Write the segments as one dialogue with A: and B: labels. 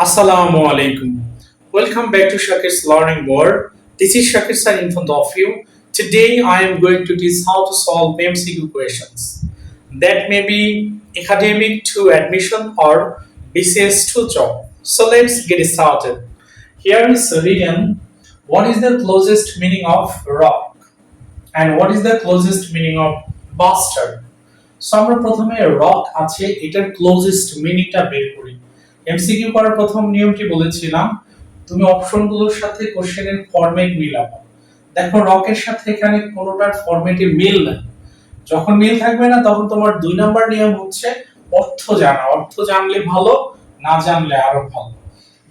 A: Assalamu alaikum. Welcome back to Shakir's Learning World. This is Shakir sir in front of you. Today I am going to teach how to solve MCQ questions that may be academic to admission or BCS to job. So let's get started. Here is written what is the closest meaning of rock and what is the closest meaning of bastard. So আমরা প্রথমে rock আছে এটার closest মিনিংটা বের করি MCQ করার প্রথম নিয়মটি বলেছিলাম, তুমি অপশনগুলোর সাথে কোশ্চেনের ফরম্যাট মিলাবো দেখো, রকের সাথে এখানে কোনোটার ফরম্যাটে মিল নাই যখন মিল থাকবে না, তখন তোমার দুই নাম্বার নিয়ম হচ্ছে অর্থ জানা। অর্থ জানলে ভালো, না জানলে আরও ভালো।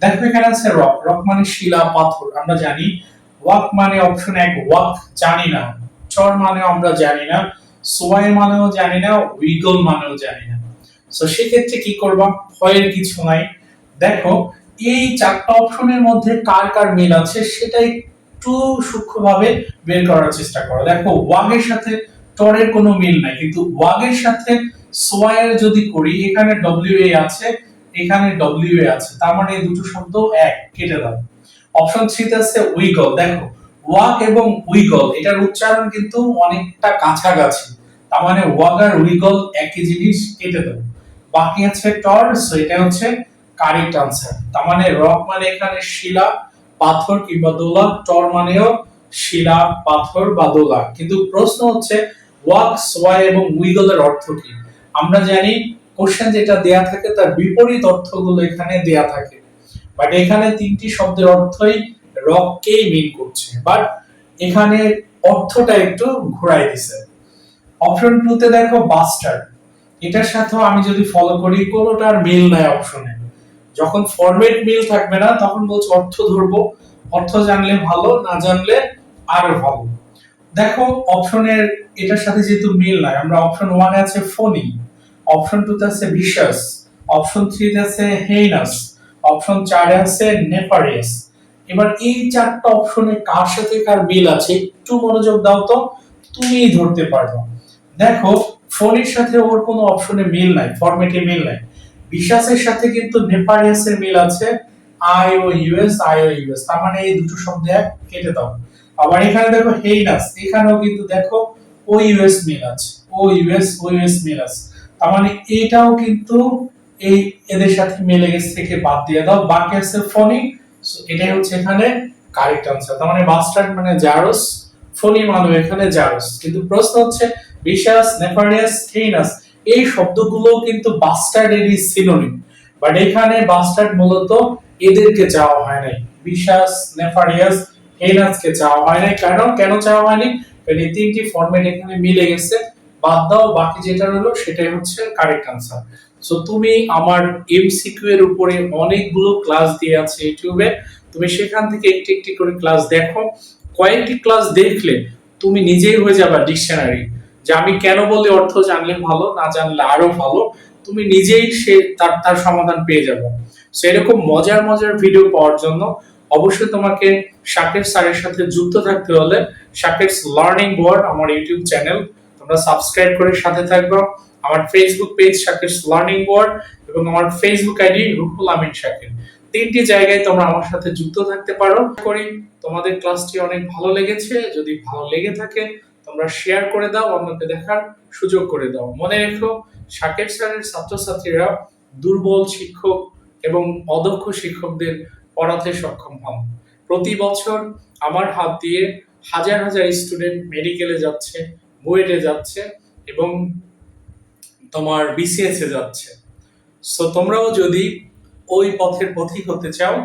A: দেখো, এখানে আছে রক। রক মানে শিলা, পাথর। আমরা জানি ওয়াক মানে অপশন এক, ওয়াক জানি না। চর মানে আমরা জানি না। সোয়াই মানেও জানি না। উইগল মানেও জানি না। সো সেক্ষেত্রে কি করবা? ভয়ের কিছু নাই। দেখো, এই চারটা অপশনের মধ্যে কার কার মিল আছে, সেটা একটু সূক্ষ্মভাবে বের করার চেষ্টা করো। দেখো ওয়াগের সাথে টরের কোনো মিল নাই, কিন্তু ওয়াগের সাথে সোয়াইয়ের যদি করি, এখানে ডব্লিউ এ আছে, এখানে ডব্লিউ এ আছে, তার মানে এই দুটো শব্দ এক, কেটে দাও। অপশন থ্রিতে আছে উইগল দেখো ওয়াক এবং উইগল এটার উচ্চারণ কিন্তু অনেকটা কাছাকাছি, তার মানে ওয়াক আর উইগল একই জিনিস, কেটে দেবো বাকি আছে টর সো এটা হচ্ছে কারেক্ট আনসার। তার মানে রক মানে এখানে শিলা, পাথর কিংবা দোলা টর মানেও শিলা, পাথর বা দোলা। কিন্তু প্রশ্ন হচ্ছে ওয়াক সোয়াই এবং উইগলের অর্থ কি? আমরা জানি কোশ্চেন যেটা দেয়া থাকে, তার বিপরীত অর্থগুলো এখানে দেয়া থাকে। বাট এখানে তিনটি শব্দের অর্থই রককেই মিন করছে। বাট এখানে অর্থটা একটু ঘোরাই দিছে। অপশন টু তে দেখো বাস্টার্ড এটার সাথেও আমি যদি ফলো করি, কোনোটার মিল নাই অপশনে যখন ফরম্যাট মিল থাকবে না, তখন বলছে অর্থ ধরবো। অর্থ জানলে ভালো, না জানলে আরও ভালো। দেখো অপশনের এটার সাথে যেহেতু মিল নাই, আমরা অপশন ওয়ানে আছে ফোনি অপশন টুতে আছে ভিশাস অপশন থ্রিতে আছে হেইনাস অপশন চারে আছে নেফারিয়াস এবার এই চারটা অপশনে কার সাথে কার মিল আছে, একটু মনোযোগ দাও তো, তুমিই ধরতে পারবে। দেখো ফোনের সাথে ওর কোনো অপশনে মিল নাই ফরম্যাটে মিল নাই। বিশ্বাসের সাথে কিন্তু নেপারিয়াসের মিল আছে I O U S I O U S তার মানে এই দুটো শব্দ এক, কেটে দাও। আবার এখানে দেখো হেইনাস এখানেও কিন্তু দেখো ও ইউএস মিল আছে ও ইউএস ও ইউএস মিল আছে। তার মানে এটাও কিন্তু এই এদের সাথে মিলে গেছে থেকে বাদ দিয়ে দাও, বাকি আছে ফোনি এটাই হচ্ছে এখানে কারেক্ট আনসার তার মানে বাস্টার্ড মানে জারোস ফোনি মানে এখানে জারোস। কিন্তু প্রশ্ন হচ্ছে বিশ্বাস নেফারিয়াস হেইনাস এই শব্দগুলো কিন্তু বাস্টার্ডেরই সিনোনিম বাট এখানে বাস্টার্ড মূলত এদেরকে চাওয়া হয় নাই। বিশ্বাস নেফারিয়াস হেইনাসকে চাওয়া হয় নাই। কেন? কেন চাওয়া হয়নি? কারণ এই তিনটি ফরম্যাট এখানে মিলে গেছে। বাদ দাও, বাকি যেটা রইল সেটাই হচ্ছে কারেক্ট আনসার সো তুমি আমার এমসিকিউ এর উপরে অনেকগুলো ক্লাস দিয়ে আছে ইউটিউবে তুমি সেখান থেকে একটি একটি করে ক্লাস দেখো। কয়েকটি ক্লাস দেখলে তুমি নিজেই হয়ে যাবে ডিকশনারি যে আমি কেন বলি অর্থ জানলে ভালো, না জানলে আরও ভালো, তুমি নিজেই সে তার তার সমাধান পেয়ে যাবে। সো এরকম মজার মজার ভিডিও পাওয়ার জন্য অবশ্যই তোমাকে শাকের স্যারের সাথে যুক্ত থাকতে হলে শাকের লার্নিং বোর্ড আমার ইউটিউব চ্যানেল। তোমরা সাবস্ক্রাইব করে সাথে থাকবে। আমার Facebook page Shaker learning board এবং আমার ফেসবুক আইডি রুহুল আমিন শাকির তিনটি জায়গায় তোমরা আমার সাথে যুক্ত থাকতে পারো। করি তোমাদের ক্লাসটি অনেক ভালো লেগেছে। যদি ভালো লেগে থাকে তোমরা শেয়ার করে দাও, অন্যকে দেখার সুযোগ করে দাও। মনে রেখো, শাকের স্যারের ছাত্রছাত্রীরা দুর্বল শিক্ষক এবং অদক্ষ শিক্ষকদের পড়াতে সক্ষম হন। প্রতি বছর আমার হাত দিয়ে হাজার হাজার স্টুডেন্ট মেডিকেলে যাচ্ছে, বুয়েটে যাচ্ছে এবং তোমার বিসিএস যাচ্ছে। সো তোমরাও যদি ওই পথের পথিক হতে চাও,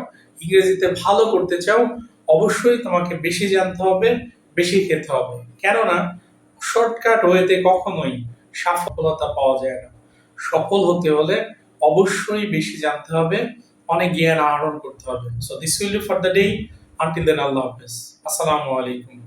A: ইংরেজিতে ভালো করতে চাও, অবশ্যই তোমাকে বেশি জানতে হবে বেশি খেতে হবে। কেননা শর্টকাট ওয়েতে কখনোই সফলতা পাওয়া যায় না। সফল হতে হলে অবশ্যই বেশি জানতে হবে, অনেক জ্ঞান আহরণ করতে হবে। So this will for the day until then আল্লাহ হাফেজ। আসসালামু আলাইকুম।